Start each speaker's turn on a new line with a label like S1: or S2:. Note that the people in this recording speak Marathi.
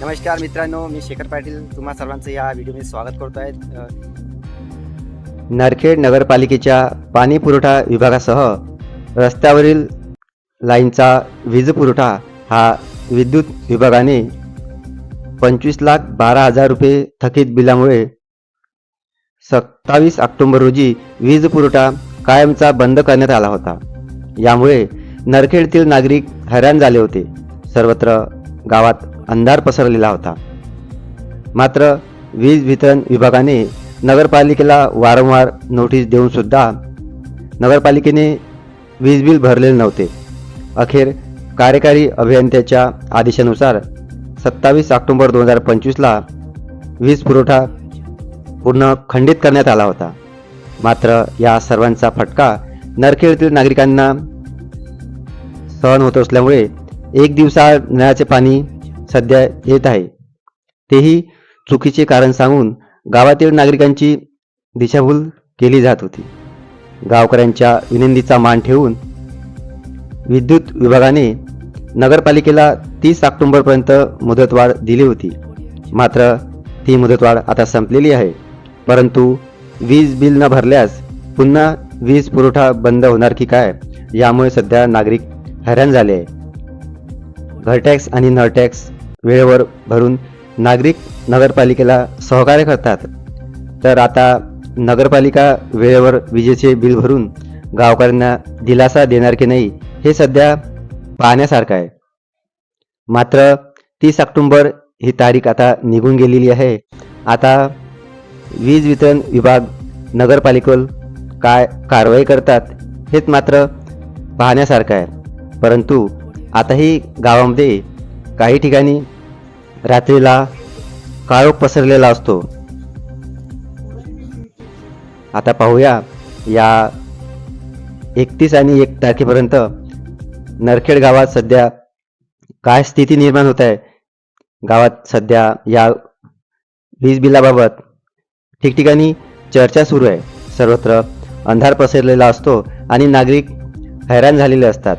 S1: नमस्कार मित्रांनो मी शेखर पाटील. तुम्हा सर्वांचं या व्हिडिओमध्ये स्वागत करतो आहे
S2: नरखेड नगरपालिकेच्या पाणी पुरवठा विभागासह रस्त्यावरील लाईनचा वीज पुरवठा हा विद्युत विभागाने पंचवीस लाख बारा हजार रुपये थकीत बिलामुळे सत्तावीस ऑक्टोंबर रोजी वीज पुरवठा कायमचा बंद करण्यात आला होता. यामुळे नरखेडतील नागरिक हैराण झाले होते. सर्वत्र गावात अंधार पसरलेला होता. मात्र वीज वितरण विभागाने नगरपालिकेला वारंवार नोटीस देऊन सुद्धा नगरपालिकेने वीज बिल भरलेले नव्हते. अखेर कार्यकारी अभियंत्याच्या आदेशानुसार सत्तावीस ऑक्टोबर दोन हजार पंचवीसला वीज पुरवठा पूर्ण खंडित करण्यात आला होता. मात्र या सर्वांचा फटका नरखेडतील नागरिकांना सहन होत असल्यामुळे एक दिवसा नळाचे पाणी सध्या येत आहे. तेही चुकीचे कारण सांगून गावातील नागरिकांची दिशाभूल केली जात होती. गावकऱ्यांच्या विनंतीचा मान ठेवून विद्युत विभागाने नगरपालिकेला तीस ऑक्टोंबरपर्यंत मुदतवाढ दिली होती. मात्र ती मुदतवाढ आता संपलेली आहे. परंतु वीज बिल न भरल्यास पुन्हा वीज पुरवठा बंद होणार की काय यामुळे सध्या नागरिक हैराण झाले आहे. घरटॅक्स आणि नळटॅक्स वेळेवर भरून नागरिक नगरपालिकेला सहकार्य करतात. तर आता नगरपालिका वेळेवर विजेचे बिल भरून गावकऱ्यांना दिलासा देणार की नाही हे सध्या पाहण्यासारखं आहे. मात्र तीस ऑक्टोंबर ही तारीख आता निघून गेलेली आहे. आता वीज वितरण विभाग नगरपालिकेवर काय कारवाई करतात हेच मात्र पाहण्यासारखं आहे. परंतु आताही गावामध्ये काही ठिकाणी रात्रीला काळोख पसरलेला असतो. आता पाहूया या एकतीस आणि एक तारखेपर्यंत नरखेड गावात सध्या काय स्थिती निर्माण होत आहे? गावात सध्या या वीज बिलाबाबत ठिकठिकाणी चर्चा सुरू आहे. सर्वत्र अंधार पसरलेला असतो आणि नागरिक हैराण झालेले असतात.